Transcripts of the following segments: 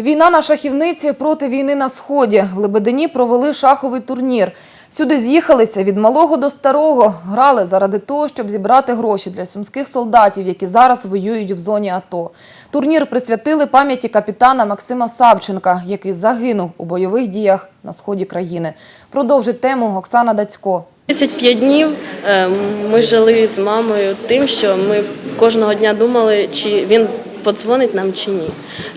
Війна на шахівниці проти війни на сході. В Лебедині провели шаховий турнір. Сюди з'їхалися від малого до старого. Грали заради того, щоб зібрати гроші для сумських солдатів, які зараз воюють в зоні АТО. Турнір присвятили пам'яті капітана Максима Савченка, який загинув у бойових діях на сході країни. Продовжить тему Оксана Дацько. 35 днів е, ми жили з мамою тим, що ми кожного дня думали, чи він подзвонить нам чи ні,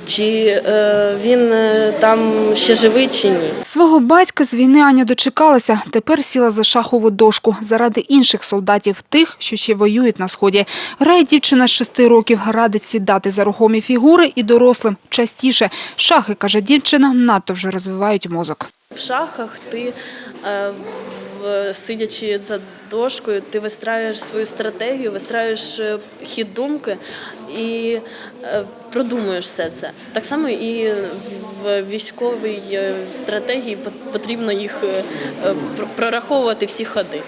чи е, він е, там ще живий чи ні. Свого батька з війни Аня дочекалася. Тепер сіла за шахову дошку заради інших солдатів, тих, що ще воюють на сході. Грає дівчина з шести років, радить сідати за рухомі фігури і дорослим частіше. Шахи, каже дівчина, надто вже розвивають мозок. В шахах ти, е, сидячи за дошкою, ти вистраюєш свою стратегію, вистраюєш е, хід думки і е, продумуєш все це. Так само і в військовій стратегії пот- потрібно їх прораховувати всі ходи.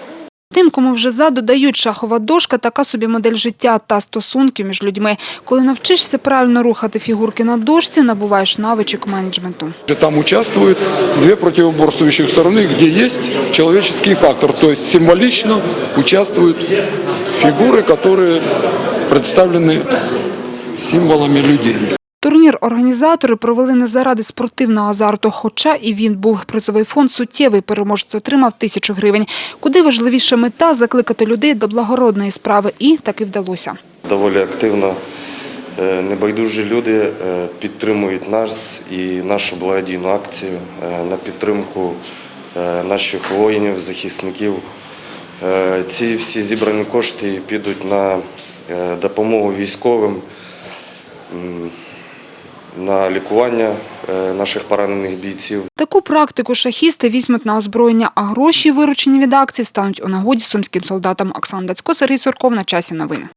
Тим, кому вже за додають шахова дошка, така собі модель життя та стосунків між людьми. Коли навчишся правильно рухати фігурки на дошці, набуваєш навичок менеджменту. Там участвуют две противоборствующих стороны, где есть человеческий фактор. То есть символично участвуют фигуры, которые представлены символами людей. Турнір організатори провели не заради спортивного азарту, хоча і він був. Призовий фонд суттєвий, переможець отримав тисячу гривень. Куди важливіша мета – закликати людей до благородної справи. І так і вдалося. Доволі активно е, небайдужі люди е, підтримують нас і нашу благодійну акцію е, на підтримку наших воїнів, захисників. Ці всі зібрані кошти підуть на допомогу військовим, на лікування е, наших поранених бійців. Таку практику шахісти візьмуть на озброєння, а гроші, виручені від акції, стануть у нагоді сумським солдатам. Оксана Дацько, Сергій Сурков. На часі новини.